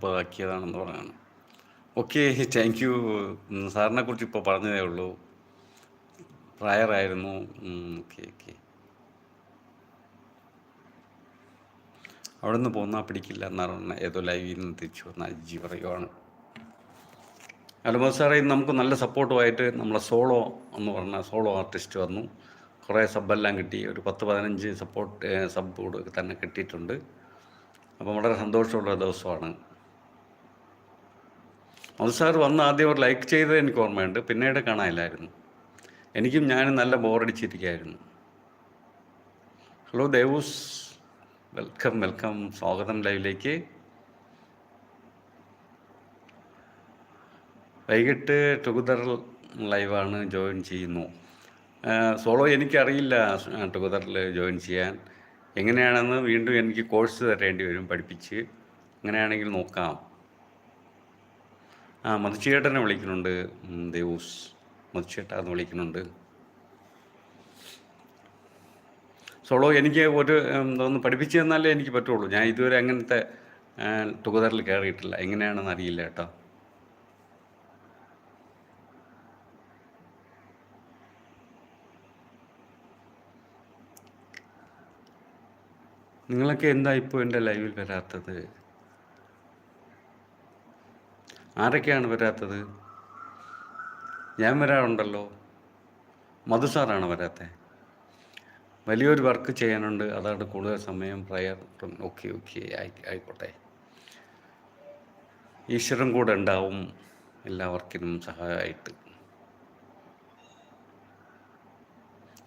മുപ്പതാക്കിയതാണെന്ന് പറയാണ് okay thank you സാറിനെ കുറിച്ച് ഇപ്പോൾ പറഞ്ഞതേ ഉള്ളൂ. പ്രായറായിരുന്നു ഓക്കെ ഓക്കെ. അവിടെ നിന്ന് പോന്നാൽ പിടിക്കില്ല എന്നാണ് പറഞ്ഞത് ഏതോ ലൈവിൽ നിന്ന് തിരിച്ചു വന്ന അജി പറയുവാണ്. അലമോ സാറേ നമുക്ക് നല്ല സപ്പോർട്ടുമായിട്ട് നമ്മളെ സോളോ എന്ന് പറഞ്ഞ സോളോ ആർട്ടിസ്റ്റ് വന്നു. കുറേ സബ്ബെല്ലാം കിട്ടി. ഒരു പത്ത് പതിനഞ്ച് സപ്പോർട്ട് സബ് തന്നെ കിട്ടിയിട്ടുണ്ട്. അപ്പം വളരെ സന്തോഷമുള്ള ദിവസമാണ്. മധു സാർ വന്ന് ആദ്യം ഒരു ലൈക്ക് ചെയ്തത് എനിക്ക് ഓർമ്മയുണ്ട്. പിന്നീട് കാണാനില്ലായിരുന്നു. എനിക്കും ഞാനും നല്ല ബോറടിച്ചിരിക്കുകയായിരുന്നു ഹലോ ദേവൂസ്. വെൽക്കം വെൽക്കം സ്വാഗതം ലൈവിലേക്ക്. വൈകിട്ട് ടുഗദർ ലൈവാണ് ജോയിൻ ചെയ്യുന്നു. സോളോ എനിക്കറിയില്ല ടുഗദറിൽ ജോയിൻ ചെയ്യാൻ. എങ്ങനെയാണെന്ന് വീണ്ടും എനിക്ക് കോഴ്സ് തരേണ്ടി വരും പഠിപ്പിച്ച്. അങ്ങനെയാണെങ്കിൽ നോക്കാം. ആ മധുച്ചേട്ടനെ വിളിക്കുന്നുണ്ട്. ദേവൂസ് മധുച്ചേട്ട എന്ന് വിളിക്കുന്നുണ്ട്. സോളോ എനിക്ക് ഒരു ഒന്ന് പഠിപ്പിച്ചു തന്നാലേ എനിക്ക് പറ്റുള്ളൂ. ഞാൻ ഇതുവരെ അങ്ങനത്തെ തുകതറിൽ കയറിയിട്ടില്ല. എങ്ങനെയാണെന്ന് അറിയില്ല കേട്ടോ. നിങ്ങളൊക്കെ എന്താ ഇപ്പോൾ എന്റെ ലൈവിൽ വരാത്തത്? ആരൊക്കെയാണ് വരാത്തത്? ഞാൻ വരാറുണ്ടല്ലോ. മധു സാറാണ് വരാത്തത് വലിയൊരു വർക്ക് ചെയ്യാനുണ്ട്. അതാണ് കൂടുതൽ സമയം പ്രയർ ഓക്കെ ഓക്കെ ആയി ആയിക്കോട്ടെ. ഈശ്വരൻ കൂടെ ഉണ്ടാവും എല്ലാ വർക്കിനും സഹായമായിട്ട്.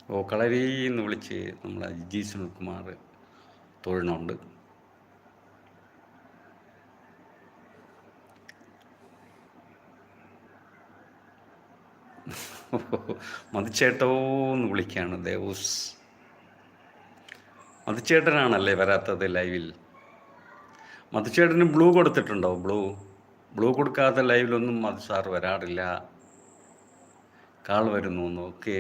ഓ കളരി എന്ന് വിളിച്ച് നമ്മളെ ജി സുനിൽകുമാർ തൊഴിലുണ്ട്. മതിച്ചേട്ടോ എന്ന് വിളിക്കുകയാണ് ദേവൂസ്. മതിച്ചേട്ടനാണല്ലേ വരാത്തത് ലൈവിൽ? മതിച്ചേട്ടന് ബ്ലൂ കൊടുത്തിട്ടുണ്ടോ? ബ്ലൂ. ബ്ലൂ കൊടുക്കാത്ത ലൈവിലൊന്നും മതി സാർ വരാറില്ല. കാൾ വരുന്നു ഓക്കെ.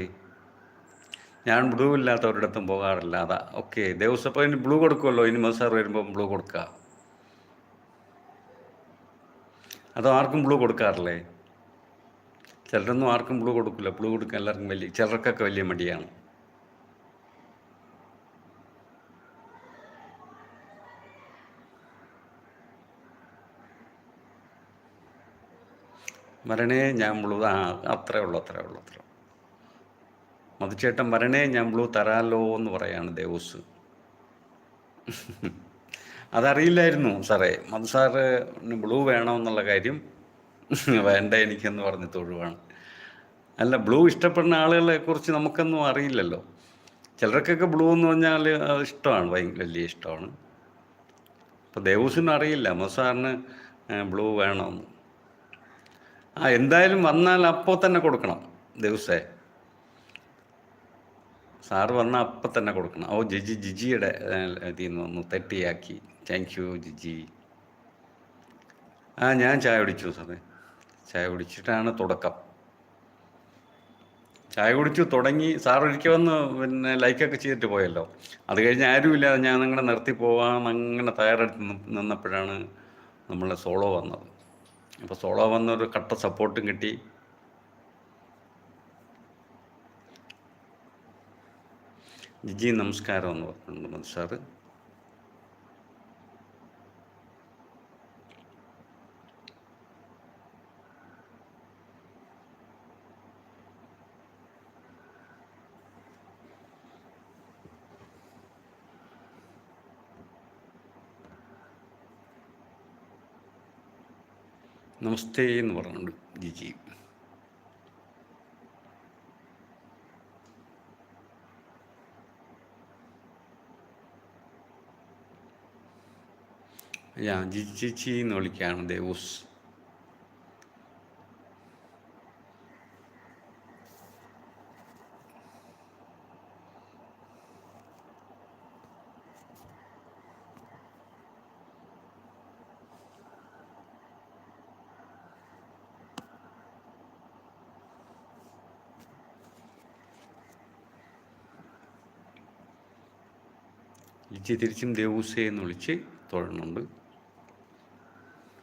ഞാൻ ബ്ലൂ ഇല്ലാത്തവരുടെ ഒരിടത്തും പോകാറില്ല അതാ. ഓക്കെ ദേവസ്വം അപ്പോൾ ഇനി ബ്ലൂ കൊടുക്കുമല്ലോ? ഇനി മതി സാർ വരുമ്പം ബ്ലൂ കൊടുക്കുക അതോ ആർക്കും ബ്ലൂ കൊടുക്കാറില്ലേ? ചിലരൊന്നും ആർക്കും ബ്ലൂ കൊടുക്കില്ല. ബ്ലൂ കൊടുക്കാൻ എല്ലാവർക്കും വലിയ ചിലർക്കൊക്കെ വലിയ മടിയാണ്. വരണേ ഞാൻ പുളു ആ അത്രേ ഉള്ളൂ അത്രേ ഉള്ളൂ അത്ര മതിച്ചേട്ടൻ വരണേ ഞാൻ പുളു തരാലോ എന്ന് പറയാണ് ദേവസ്. അതറിയില്ലായിരുന്നു സാറേ. മധു സാറിന് ബ്ലൂ വേണമെന്നുള്ള കാര്യം വേണ്ട എനിക്കെന്ന് പറഞ്ഞ് തൊഴുവാണ്. അല്ല ബ്ലൂ ഇഷ്ടപ്പെടുന്ന ആളുകളെ കുറിച്ച് നമുക്കൊന്നും അറിയില്ലല്ലോ. ചിലർക്കൊക്കെ ബ്ലൂ എന്ന് പറഞ്ഞാൽ ഇഷ്ടമാണ് വലിയ ഇഷ്ടമാണ്. അപ്പോൾ ദേവൂസിന് അറിയില്ല മധു സാറിന് ബ്ലൂ വേണമെന്ന് ആ എന്തായാലും വന്നാൽ അപ്പോൾ തന്നെ കൊടുക്കണം ദിവസേ. സാറ് വന്നാൽ അപ്പം തന്നെ കൊടുക്കണം. ഓ ജിജി ജിജിയുടെ ഇതിൽ നിന്ന് തെറ്റിയാക്കി. Thank you Jiji. ആ ഞാൻ ചായ കുടിച്ചു സാറേ. ചായ കുടിച്ചിട്ടാണ് തുടക്കം. ചായ കുടിച്ചു തുടങ്ങി സാർ ഒരിക്കൽ വന്ന് പിന്നെ ലൈക്കൊക്കെ ചെയ്തിട്ട് പോയല്ലോ. അത് കഴിഞ്ഞ് ആരുമില്ലാതെ ഞാൻ നിങ്ങളെ നിർത്തി പോകാൻ അങ്ങനെ തയ്യാറെടുത്ത് നിന്ന് നിന്നപ്പോഴാണ് നമ്മളെ സോളോ വന്നത്. അപ്പോൾ സോളോ വന്നൊരു കട്ട സപ്പോർട്ടും കിട്ടി. ജിജി നമസ്കാരം എന്ന് പറഞ്ഞിട്ടുണ്ട് സാറ്. നമസ്തേ എന്ന് പറഞ്ഞുകൊണ്ട് ജിജി ഞാൻ ജിജി ചേച്ചി എന്ന് വിളിക്കുകയാണ് ദേവൂസ്. ജിജി തിരിച്ചും ദേവൂസേ എന്ന് വിളിച്ച് തൊഴുന്നുണ്ട്